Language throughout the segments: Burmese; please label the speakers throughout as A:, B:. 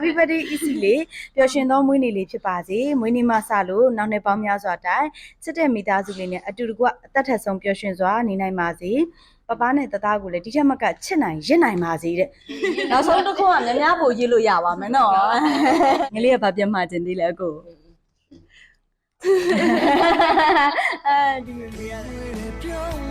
A: Happy birthday easy လေးပျော်ရွှင်သောမွေးနေ့လေးဖြစ်ပါစေမွေးနေ့မှစလို့နောက်နှစ်ပေါင်းများစွာတိုင်ချစ်တဲ့မိသားစုလေးနဲ့အတူတကွအသက်ထက်ဆုံးပျော်ရွှင်စွာနေနိုင်ပါစေပပနဲ့တသားကိုလည်းဒီထက်မကချစ်နိုင်ရစ်နိုင်ပါစေတဲ့နောက်ဆုံးတစ်ခုကများများပို့ရေးလို့ရပါမယ်နော်ငလေးကဘာပြန်မှတင်သေးလဲအကိုအဲဒီမမေရ
B: ပြောင်း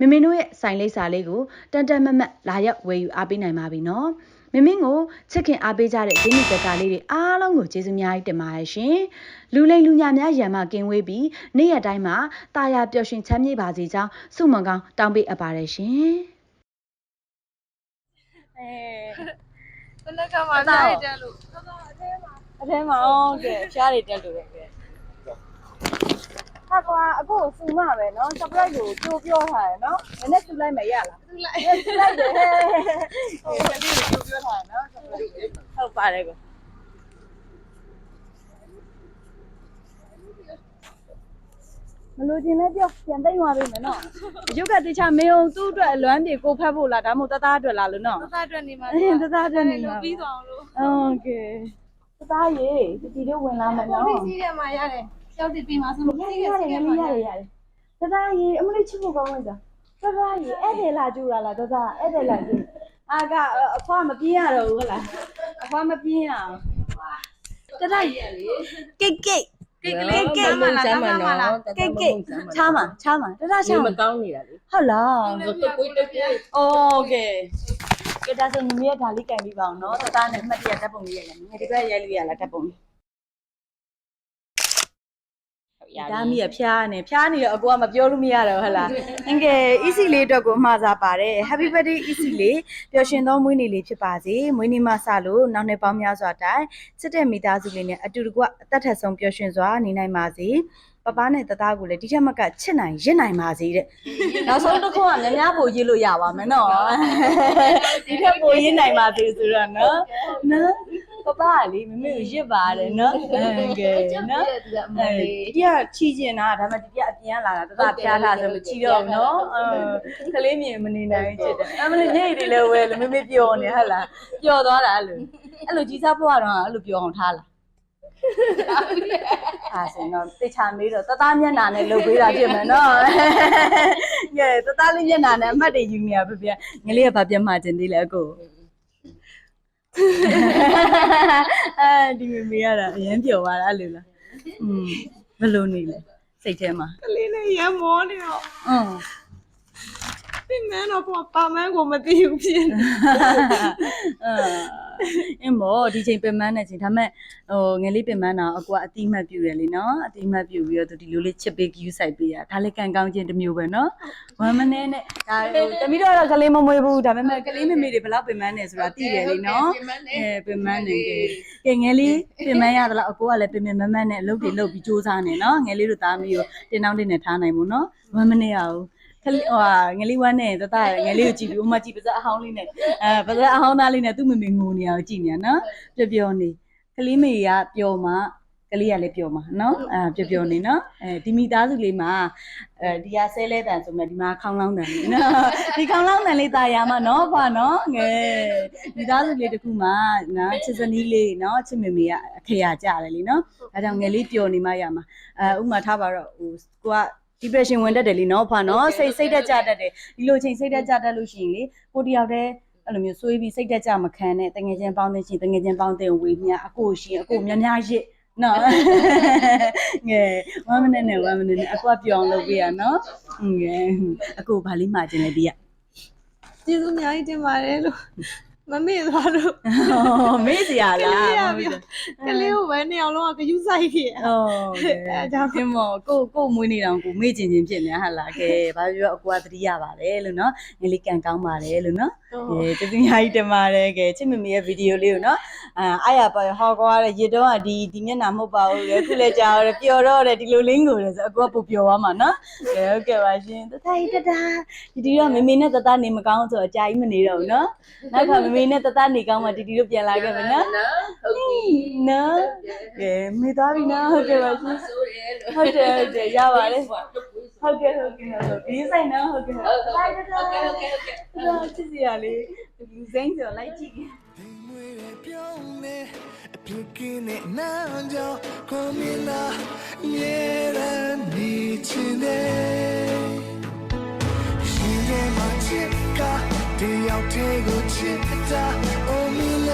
C: မမင်းတို့ရဲ့ဆိုင်လိပ်စာလေးကိုတန်တန်မတ်မတ်လာရောက်ဝယ်ယူအားပေးနိုင်ပါပြီနော်မမင်းကိုချစ်ခင်အားပေးကြတဲ့ဂျင်းနီကကလေးတွေအားလုံးကိုကျေးဇူးများကြီးတင်ပါတယ်ရှင်လူလိမ်လူညာများရံမကင်းဝေးပြီးနေ့ရက်တိုင်းမှာတာယာပျော်ရွှင်ချမ်းမြေ့ပါစေကြောင်းဆုမွန်ကောင်းတောင်းပေးအပ်ပါတယ်ရှင်
A: အဲ
D: တနက်ကမှနားရတဲ့လို့
A: အထဲမှာဟုတ်ကဲ့ဖျားတွေတက်လို့ပဲ ဟာကွာအခုစူမပဲเนาะ surprise ကိုကြိုးပြောထားတယ်เนาะနည်းနည်းစူလိုက်မယ်ရလား
D: သူလိုက်
A: စူလိုက်တယ်ဟဲ့ဟိုကလေးကိုကြိုးပြောထားတယ်เนาะ surprise ဟုတ်ပါတယ်ကိုမလို့ခြင်းလည်းပြောပြန်သိမ်းသွားပြီမယ်နော်ရုပ်ကတခြားမေအောင်သူ့အတွက်အလွမ်းပြေကိုဖတ်ဖို့လားဒါမှမဟုတ်တသားအတွက်လားလို့နော်
D: သသားအတွက်နေမှာ
A: အေးတသားအတွက်နေမှာ
D: ပြီးသွားအောင်လို့
A: โอเคတသားရေတတိလေးဝင်လာမယ်
D: ကို
A: နော်
D: လေးစီးတယ်မှာရတယ် ရှောက်တည်ပြီးမှဆိုလို့
A: ရ
D: စီး
A: ရ
D: တယ်
A: ရ
D: စီး
A: ရ
D: တယ်
A: ရ
D: မှာ
A: ရ
D: ရ
A: ရရတသားရေအမလေးချစ်ဖို့ကောင်းလိုက်တာတသားရေအဲ့ဒီလာကြူလာလားတသားအဲ့ဒီလာကြူအာကအဖွားမပြင်းရတော့ဘူးဟလားအဖွားမပြင်းရအောင်တသားရေကိတ်ကိတ်
D: ကိတ်ကလေးကိတ်မှလားတသားမှလား
A: ကိတ်ကိတ်ချားမှာချားမှာတသားချား
E: မ
A: မှာ
E: ကောင်းနေတာလေ
A: ဟုတ်လား
E: ကိုကိုတက်ပြည့်
A: โอเคကဲဒါဆိုညီမရဲ့ဒါလေးကန်ပြီးပါအောင်နော်တသားနဲ့မှတ်တရဓာတ်ပုံလေးရိုက်လိုက်ငါဒီဘက်ရိုက်လို့ရလားဓာတ်ပုံလေး ဒါမီးရဖျားနေဖျားနေတော့အကူကမပြောလို့မရတော့ဟုတ်လားအင်္ဂယ် easy လေးအတွက်ကိုအမှားစားပါတယ် happy birthday easy လေးပျော်ရွှင်သောမွေးနေ့လေးဖြစ်ပါစေမွေးနေ့မှစလို့နောက်နှစ်ပေါင်းများစွာတိုင်ချစ်တဲ့မိသားစုလေးနဲ့အတူတကွအသက်ထက်ဆုံးပျော်ရွှင်စွာနေနိုင်ပါစေပပနဲ့တသားကိုလည်းဒီထက်မကချစ်နိုင်ရစ်နိုင်ပါစေတဲ့နောက်ဆုံးတစ်ခုကများများပို့ရေးလို့ရပါမယ်နော်ဒီထက်ပို့ရေးနိုင်ပါစေဆိုတော့နော်နော် ပပကလေမမေကိုရစ်ပါတယ်နော်ဟုတ်ကဲ့နော်အဲဒီကချီကျင်တာဒါပေမဲ့ဒီကအပြန်လာတာတသားဖျားထားဆိုလို့ချီတော့ဘူးနော်အဲကလေးမြင်မနေနိုင်ချစ်တယ်အမလေးညိတ်တွေလည်းဝဲလို့မမေပျော်နေဟဟလားပျော်သွားတာအဲ့လိုအဲ့လိုကြီးစားပွားတော့အဲ့လိုပျော်အောင်ထားလားအာစင်တော့တေချာမေးတော့တသားမျက်နှာနဲ့လှုပ်ပေးတာဖြစ်မယ်နော်ကဲတသားလေးမျက်နှာနဲ့အမှတ်တွေယူနေရပြပြငလေးကဘာပြမှတင်သေးလဲအကို အဲဒီမမေရတာအရင်ပျော်သွားတာအဲ့လိုလားอืมဘယ်လိုနေလဲစိတ်ထဲမှာ
D: ကလေးလေးရမောနေတော့
A: อืม
D: ပြင်မန်းတော့ဘာပါမန်းကိုမသိဘူးဖြစ်နေ
A: အာ အင်းမောဒီချိန်ပင်မနဲ့ချိန်ဒါမဲ့ဟိုငယ်လေးပင်မတော့အကွာအတိမတ်ပြူတယ်လीနော်အတိမတ်ပြူပြီးတော့သူဒီလိုလေးချစ်ပေး queue ဆိုင်ပေးရဒါလည်းကန်ကောင်းခြင်းတစ်မျိုးပဲနော်ဝမ်းမနေနဲ့ဒါဟိုတမီးတော့ကလေးမမွေးဘူးဒါပေမဲ့ကလေးမမေတွေဘယ်လောက်ပင်မနဲ့ဆိုတာသိတယ်လीနော်အဲပင်မနဲ့ကဲကဲငယ်လေးပင်မရသလားအကိုကလည်းပင်ပင်မမနဲ့အလုပ်တွေလုပ်ပြီးစူးစမ်းနေနော်ငယ်လေးတို့သားမီးကိုတင်တောင်းတင်နေထားနိုင်ဘူးနော်ဝမ်းမနေရဘူး ခလေးဟိုဟာငယ်လေးဝမ်းနဲ့တတငယ်လေးကိုကြည့်ပြီးဥမကြည့်ပါစအဟောင်းလေးနဲ့အဲပါစအဟောင်းသားလေးနဲ့သူ့မမေငိုနေအောင်ကြည့်နေနော်ပျော်ပျော်နေကလေးမေကပျော်မှကလေးကလည်းပျော်မှာနော်အဲပျော်ပျော်နေနော်အဲဒီမိသားစုလေးမှာအဲဒီဟာဆဲလဲတန်ဆိုမှဒီမှာခေါင်းလောင်းတန်လေးနော်ဒီခေါင်းလောင်းတန်လေးตาရမှာနော်ဘာနော်ငယ်မိသားစုလေးတစ်ခုမှာနော်ချစ်စနီးလေးနော်ချစ်မေမေကအခရာကြတယ်လीနော်အဲကြောင့်ငယ်လေးပျော်နေမှရမှာအဲဥမာထားပါတော့ဟိုကိုက depression ဝင်တတ်တယ်လीနော်ဖာနော်စိတ်စိတ်တက်ကြတတ်တယ်ဒီလိုချိန်စိတ်တက်ကြတတ်လို့ရှိရင်လေကိုတယောက်တည်းအဲ့လိုမျိုးဆွေးပြီးစိတ်တက်ကြမခံနဲ့တငယ်ချင်းပေါင်းတဲ့ချင်းတငယ်ချင်းပေါင်းတဲ့ဝေးမြအကိုရှင်အကိုများများရစ်နော်ငယ်ဝမ်းမနဲ့နဲ့ဝမ်းမနဲ့နဲ့အကွာပြောင်းလုပ်ပြရနော်ငယ်အကိုဘာလေးမှာကျင်လဲဒီက
D: ကျေးဇူးအများကြီးတင်ပါတယ်လို့ မမေ့သွားလို့
A: မေ့စရာ
D: က
A: လား
D: လေးရပြီကလေးကိုပဲနှစ်ယောက်လုံးကဂယူးဆိုင်ဖြစ်
A: ဟုတ်ကဲ့
D: အဲကြောင့်
A: ခင်မောကိုကိုမွေးနေတောင်ကိုမေ့ကျင်ချင်းဖြစ်နေဟာလားကဲဘာပြောအကွာသတိရပါတယ်လို့နော်ငယ်လေးကန်ကောင်းပါတယ်လို့နော်ကဲတတိယကြီးတင်ပါတယ်ကဲချစ်မမီရဲ့ဗီဒီယိုလေးကိုနော်အာအားရပါရဟောကွာတဲ့ရေတော့ကဒီဒီမျက်နှာမဟုတ်ပါဘူးလေခုလည်းကြာတော့ပျော်တော့တယ်ဒီလိုလင်းကိုလေဆိုအကူကပူပျော်သွားမှာနော်ကဲဟုတ်ကဲ့ပါရှင်တသားကြီးတတာဒီဒီတော့မမေနဲ့တသားနေမကောင်းဆိုတော့အကြာကြီးမနေတော့ဘူးနော်နောက်ခါမမေနဲ့တသားနေကောင်းမှဒီဒီတို့ပြန်လာခဲ့မယ်နော်
E: ဟုတ်ပြီ
A: နော်ကဲမေသွားပြီနော်ဟုတ်ကဲ့ပါရှင်
E: ဆိုတယ်လို့
A: ဟုတ်တယ်ဟုတ်တယ်ရပါတယ်
E: ဟုတ်ကဲ့
A: ဟုတ်ကဲ့ဟုတ်ကဲ့ဟုတ်ဒီဆိုင်နော်ဟုတ်ကဲ့
E: ဟုတ်ကဲ့ဟုတ်ကဲ့ဟုတ်ကဲ့
A: တော့ချစ်စရာလေးလူစိမ့်ဆိုလိုက်ကြည့်
B: အိမ်မွေးတဲ့ပြောင်းနေအဖြစ်ကင်းတဲ့နာမ်ကြောင့်ကိုမင်းနာမြဲတမ်းနေချင်တယ် တယောက်တည်းကိုချစ်တာအိုမီ